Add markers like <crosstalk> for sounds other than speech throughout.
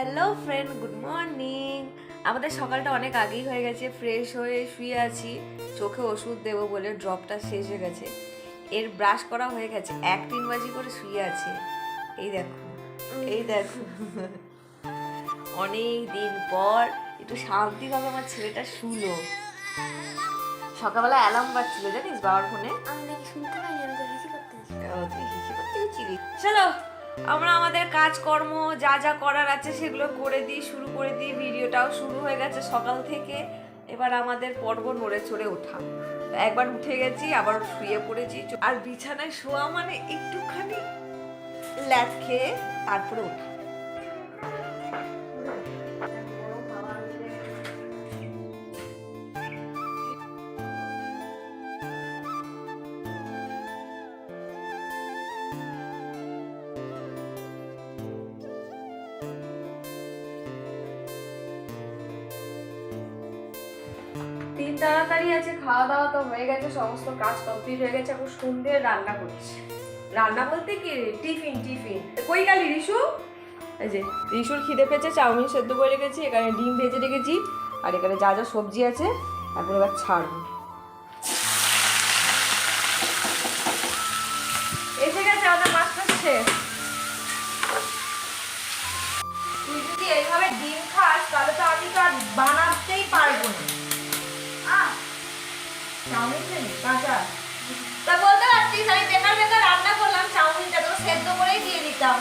Hello friend good morning. আমাদের সকালটা অনেক আগেই হয়ে গেছে ফ্রেশ হয়ে শুয়ে আছি। চোখে ওষুধ দেবো বলে ড্রপটা শেষ হয়ে গেছে। এর ব্রাশ করা হয়ে গেছে এক তিন বাজি করে শুয়ে আছে। এই দেখো এই দেখো। অনেক দিন পর একটু শান্তিভাবে আমার ছেলেটা শুলো। সকালবেলা অ্যালার্ম বাজছিল জানিস বাবার ফোনে আমি নাকি শুনতে পাইনি আমি হিসি করতে চলো আমরা আমাদের কাজকর্ম যা যা করার আছে সেগুলো করে দিই, শুরু করে দিই, ভিডিওটাও শুরু হয়ে গেছে সকাল থেকে। এবার আমাদের পর্ব নড়ে চড়ে ওঠা। একবার উঠে গেছি, আবার শুয়ে পড়েছি। আর বিছানায় শোয়া মানে একটুখানি ল্যাদ খেয়ে তারপরে ওঠা। তাড়াতাড়ি আছে খাওয়া দাওয়া তো হয়ে গেছে, সমস্ত কাজ কমপ্লিট হয়ে গেছে, এখন সন্ধ্যে রান্না করছি। রান্না বলতে কি টিফিন টিফিন। কই গেলি রিশু? এই যে, রিশুর খিদে পেয়েছে, চাউমিন সেদ্ধ করে রেখেছি, এখানে ডিম ভেজে রেখেছি, আর এখানে যা যা সবজি আছে, এখন এবার ছাড়বো। এসে গেছে আমাদের মাছ খাচ্ছে তুই যদি এইভাবে ডিম খাস, তাহলে তো আমি তো আর বানাতেই তা বলতে পারছিস, আমি রান্না করলাম চাউমিনটা তো সেদ্ধ করেই দিয়ে দিতাম।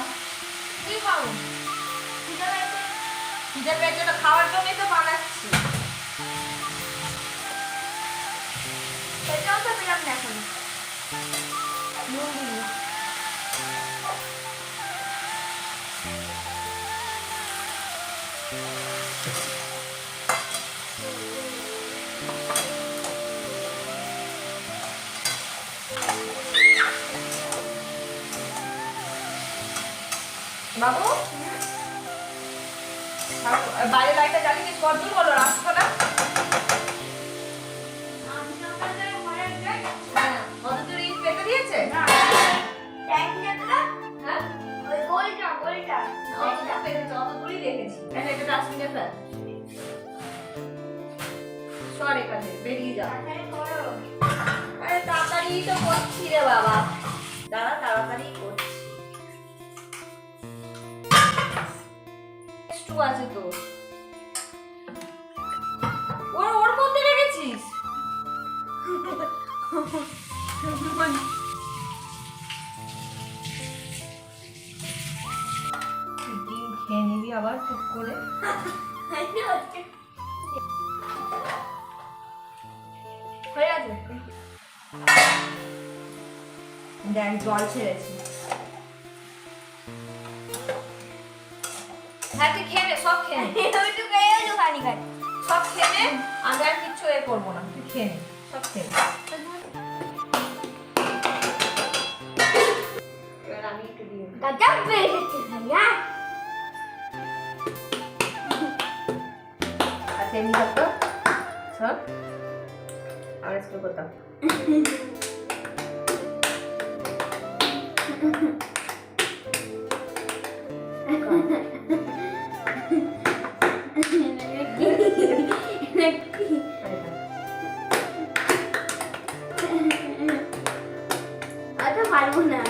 খাওয়ার জন্যই তো বানাচ্ছি। বাবু? বাইরে লাইটটা জ্বালিয়ে কতদূর হলো রাস্তাটা। হ্যাঁ হ্যাঁ? বেরিয়ে যা। আরে তাড়াতাড়ি তো করছি রে বাবা। দাঁড়া তাড়াতাড়ি আছে তো। ওর ওর মধ্যে রেখেছিস ডিম খেয়ে নিবি আবার খুব করে। হয়ে আছে দেখ জল ছেড়েছি। হ্যাঁ তুই খেয়ে নে সব খেয়ে নে। <laughs> সব খেয়ে নে আমি আর কিচ্ছু এ করব না। তুই খেয়ে নে সব খেয়ে। আচ্ছা এমনি করতো সব আর স্প্রে করতাম। <laughs> পারব না।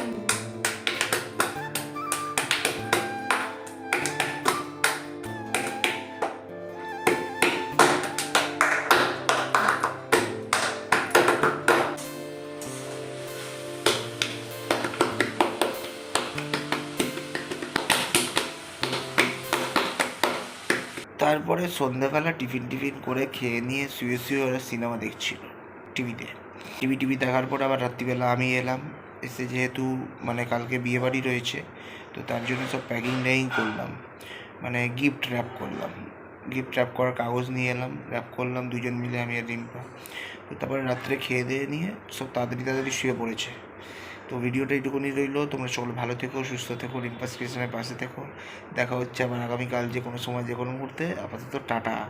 তারপরে সন্ধ্যাবেলা টিফিন টিফিন করে খেয়ে নিয়ে শুয়ে শুয়ে ওরা সিনেমা দেখছিল, টিভিতে। টিভি টিভি দেখার পর আবার রাত্রিবেলা আমি এলাম। এসে যেহেতু মানে কালকে বিয়ে বাড়ি রয়েছে, তো তার জন্য সব প্যাকিং ট্যাকিং করলাম। মানে গিফট র্যাপ করলাম। গিফট র্যাপ করার কাগজ নিয়ে এলাম র্যাপ করলাম, দুজন মিলে আমি আর রিম্পা। তো তারপরে রাত্রে খেয়ে দিয়ে নিয়ে সব তাড়াতাড়ি তাড়াতাড়ি শুয়ে পড়েছে। তো ভিডিওটা এইটুকুনি রইল। তোমরা সকলে ভালো থেকো, সুস্থ থেকো, রিম্পা স্টেশনের পাশে থেকো। দেখা হচ্ছে আবার আগামীকাল যে কোনো সময়, যে কোনো মুহূর্তে। আপাতত টাটা।